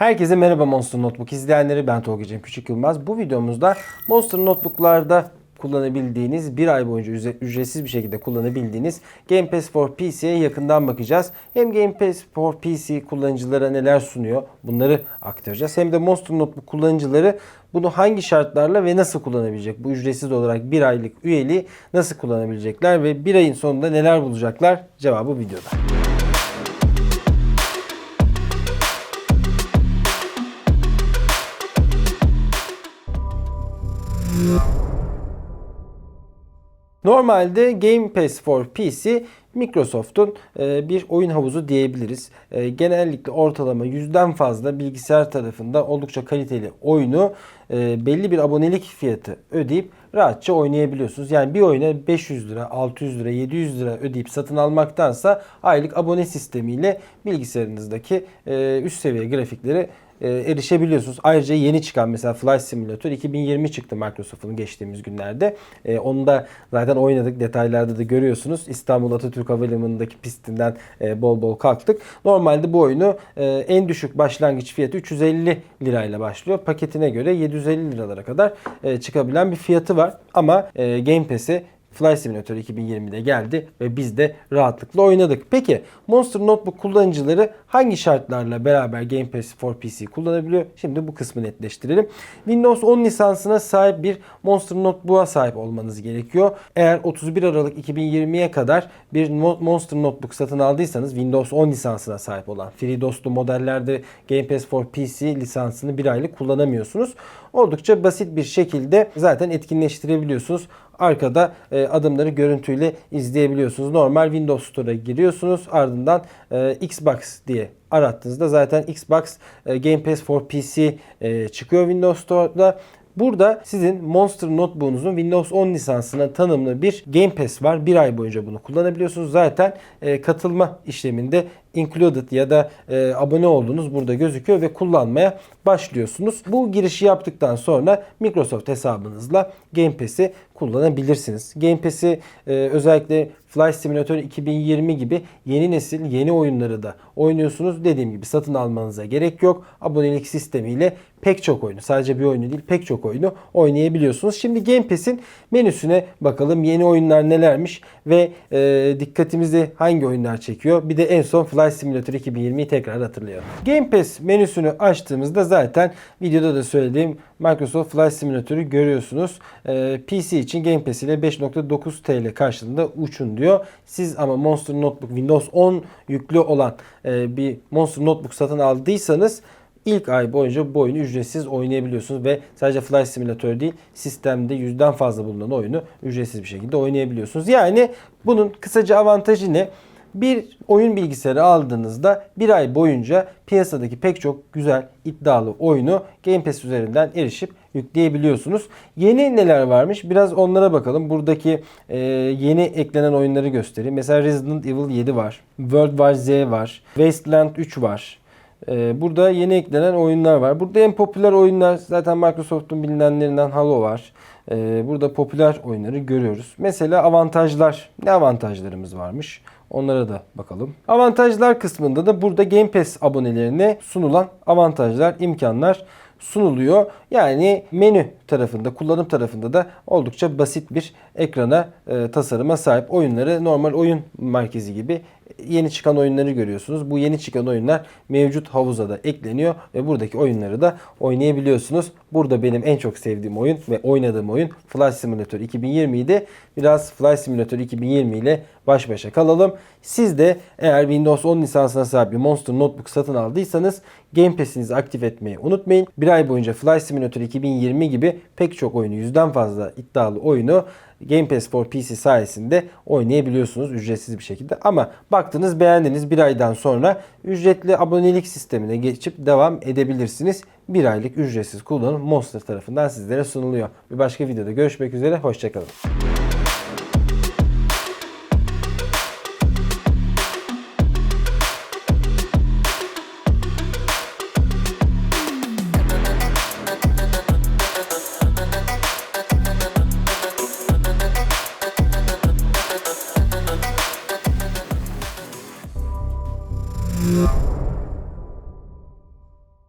Herkese merhaba Monster Notebook izleyenleri ben Tolga Cem Küçük Yılmaz. Bu videomuzda Monster Notebook'larda kullanabildiğiniz, bir ay boyunca ücretsiz bir şekilde kullanabildiğiniz Game Pass for PC'ye yakından bakacağız. Hem Game Pass for PC kullanıcılara neler sunuyor bunları aktaracağız. Hem de Monster Notebook kullanıcıları bunu hangi şartlarla ve nasıl kullanabilecek? Bu ücretsiz olarak bir aylık üyeliği nasıl kullanabilecekler ve bir ayın sonunda neler bulacaklar? Cevabı videoda. Normalde Game Pass for PC Microsoft'un e, bir oyun havuzu diyebiliriz. E, Genellikle ortalama yüzden fazla bilgisayar tarafında oldukça kaliteli oyunu e, belli bir abonelik fiyatı ödeyip rahatça oynayabiliyorsunuz. Yani bir oyuna 500 lira, 600 lira, 700 lira ödeyip satın almaktansa aylık abone sistemiyle bilgisayarınızdaki üst seviye grafikleri e, erişebiliyorsunuz. Ayrıca yeni çıkan mesela Flight Simulator 2020 çıktı Microsoft'un geçtiğimiz günlerde. E, onu da zaten oynadık. Detaylarda da görüyorsunuz. İstanbul Atatürk Havalimanı'ndaki pistinden e, bol bol kalktık. Normalde bu oyunu e, en düşük başlangıç fiyatı 350 lirayla başlıyor. Paketine göre 750 liralara kadar e, çıkabilen bir fiyatı var. Ama e, Game Pass'e Flight Simulator 2020'de geldi ve biz de rahatlıkla oynadık. Peki Monster Notebook kullanıcıları hangi şartlarla beraber Game Pass for PC kullanabiliyor? Şimdi bu kısmı netleştirelim. Windows 10 lisansına sahip bir Monster Notebook'a sahip olmanız gerekiyor. Eğer 31 Aralık 2020'ye kadar bir Mo- Monster Notebook satın aldıysanız Windows 10 lisansına sahip olan FreeDOS'lu modellerde Game Pass for PC lisansını bir aylık kullanamıyorsunuz. Oldukça basit bir şekilde zaten etkinleştirebiliyorsunuz. Arkada e, adımları görüntüyle izleyebiliyorsunuz. Normal Windows Store'a giriyorsunuz. Ardından e, Xbox diye arattığınızda zaten Xbox e, Game Pass for PC e, çıkıyor Windows Store'da. Burada sizin Monster Notebook'unuzun Windows 10 lisansına tanımlı bir Game Pass var. Bir ay boyunca bunu kullanabiliyorsunuz. Zaten e, katılma işleminde included ya da e, abone olduğunuz burada gözüküyor ve kullanmaya başlıyorsunuz. Bu girişi yaptıktan sonra Microsoft hesabınızla Game Pass'i kullanabilirsiniz. Game Pass'i e, özellikle Flight Simulator 2020 gibi yeni nesil yeni oyunları da oynuyorsunuz. Dediğim gibi satın almanıza gerek yok. Abonelik sistemiyle pek çok oyunu sadece bir oyunu değil pek çok oyunu oynayabiliyorsunuz. Şimdi Game Pass'in menüsüne bakalım yeni oyunlar nelermiş ve e, dikkatimizi hangi oyunlar çekiyor. Bir de en son Flight Simulator 2020'yi tekrar hatırlayalım. Game Pass menüsünü açtığımızda zaten videoda da söylediğim Microsoft Flight Simulator'ı görüyorsunuz. E, PC için Game Pass ile 5.9 TL karşılığında uçun diyor. Siz ama Monster Notebook Windows 10 yüklü olan e, bir Monster Notebook satın aldıysanız İlk ay boyunca bu oyunu ücretsiz oynayabiliyorsunuz ve sadece Flight Simulator değil sistemde yüzden fazla bulunan oyunu ücretsiz bir şekilde oynayabiliyorsunuz. Yani bunun kısaca avantajı ne? Bir oyun bilgisayarı aldığınızda bir ay boyunca piyasadaki pek çok güzel iddialı oyunu Game Pass üzerinden erişip yükleyebiliyorsunuz. Yeni neler varmış? Biraz onlara bakalım. Buradaki e, yeni eklenen oyunları göstereyim. Mesela Resident Evil 7 var. World War Z var. Wasteland 3 var. Ee, Burada yeni eklenen oyunlar var. Burada en popüler oyunlar zaten Microsoft'un bilinenlerinden Halo var. Ee, Burada popüler oyunları görüyoruz. Mesela avantajlar. Ne avantajlarımız varmış? Onlara da bakalım. Avantajlar kısmında da burada Game Pass abonelerine sunulan avantajlar, imkanlar sunuluyor. Yani menü tarafında, kullanım tarafında da oldukça basit bir ekrana, e, tasarıma sahip oyunları normal oyun merkezi gibi yeni çıkan oyunları görüyorsunuz. Bu yeni çıkan oyunlar mevcut havuza da ekleniyor ve buradaki oyunları da oynayabiliyorsunuz. Burada benim en çok sevdiğim oyun ve oynadığım oyun Flight Simulator 2020 idi. Biraz Flight Simulator 2020 ile baş başa kalalım. Siz de eğer Windows 10 lisansına sahip bir Monster Notebook satın aldıysanız Game Pass'inizi aktif etmeyi unutmayın. Bir ay boyunca Flight Simulator 2020 gibi pek çok oyunu, yüzden fazla iddialı oyunu Game Pass for PC sayesinde oynayabiliyorsunuz ücretsiz bir şekilde. Ama baktınız beğendiniz bir aydan sonra ücretli abonelik sistemine geçip devam edebilirsiniz. Bir aylık ücretsiz kullanım Monster tarafından sizlere sunuluyor. Bir başka videoda görüşmek üzere. Hoşçakalın.